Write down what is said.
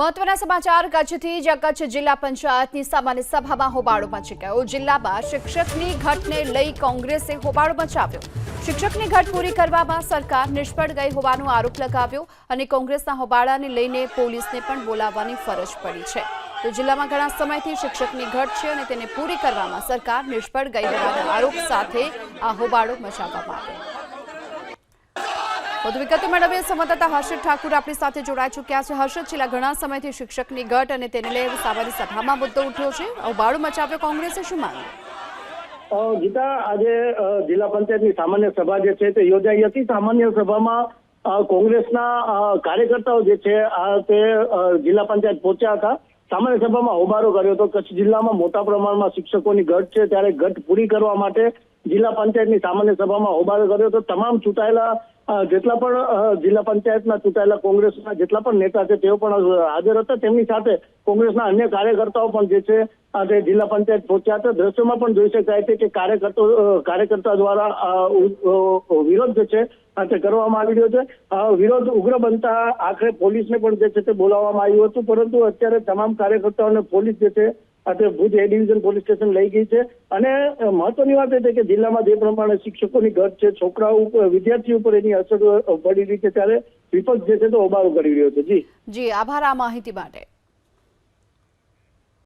મહત્વના સમાચાર, કચ્છથી જ્યાં કચ્છ જિલ્લા પંચાયતની સામાન્ય સભામાં હોબાળો મચી ગયો. જિલ્લામાં શિક્ષકની ઘટને લઈ કોંગ્રેસે હોબાળો મચાવ્યો. શિક્ષકની ઘટ પૂરી કરવામાં સરકાર નિષ્ફળ ગઈ હોવાનો આરોપ લગાવ્યો અને કોંગ્રેસના હોબાળાને લઈને પોલીસને પણ બોલાવવાની ફરજ પડી છે. તો જિલ્લામાં ઘણા સમયથી શિક્ષકની ઘટ છે અને તેને પૂરી કરવામાં સરકાર નિષ્ફળ ગઈ હોવાના આરોપ સાથે આ હોબાળો મચાવવામાં આવ્યો. વધુ વિગતો મેળવીએ. સંવાદદાતા હર્ષદ ઠાકુર આપણી સાથે જોડાઈ ચૂક્યા છે. હર્ષદ, છેલ્લા ઘણા સમયથી શિક્ષકની ઘટ અને તેને લઈ સામાન્ય સભામાં મુદ્દો ઉઠ્યો છે. ઉબાળો મચાવ્યો કોંગ્રેસે. શું માન્યું ગીતા, આજે જિલ્લા પંચાયતની સામાન્ય સભા જે છે તે યોજાઈ હતી. સામાન્ય સભામાં કોંગ્રેસના કાર્યકર્તાઓ જે છે, આ તે જિલ્લા પંચાયત પહોંચ્યા હતા. સામાન્ય સભામાં હોબાળો કર્યો હતો. કચ્છ જિલ્લામાં મોટા પ્રમાણમાં શિક્ષકોની ઘટ છે. ત્યારે ઘટ પૂરી કરવા માટે જિલ્લા પંચાયતની સામાન્ય સભામાં હોબાળો કર્યો હતો. તમામ ચૂંટાયેલા જેટલા પણ જિલ્લા પંચાયતના ચૂંટાયેલા કોંગ્રેસના જેટલા પણ નેતા છે, તેઓ પણ હાજર હતા. તેમની સાથે કોંગ્રેસના અન્ય કાર્યકર્તાઓ પણ જે છે, આજે જિલ્લા પંચાયત પહોંચ્યા હતા. દ્રશ્યોમાં પણ જોઈ શકાય છે કે કાર્યકર્તો કાર્યકર્તા દ્વારા વિરોધ જે છે તે કરવામાં આવી રહ્યો છે. વિરોધ ઉગ્ર બનતા આખરે પોલીસને પણ જે છે, તે બોલાવવામાં આવ્યું હતું. પરંતુ અત્યારે તમામ કાર્યકર્તાઓને પોલીસ જે છે આ તે Bhuj A division police station લઈ ગઈ છે. અને મહત્વની વાત એ છે કે જિલ્લામાં જે પ્રમાણે શિક્ષકોની ઘટ છે, છોકરાઓ ઉપર વિદ્યાર્થીઓ ઉપર એની અસર પડી રહી છે, ત્યારે વિપક્ષ જે છે તો હોબાળો કરી રહ્યો છે. જી. જી, આભાર આ માહિતી માટે.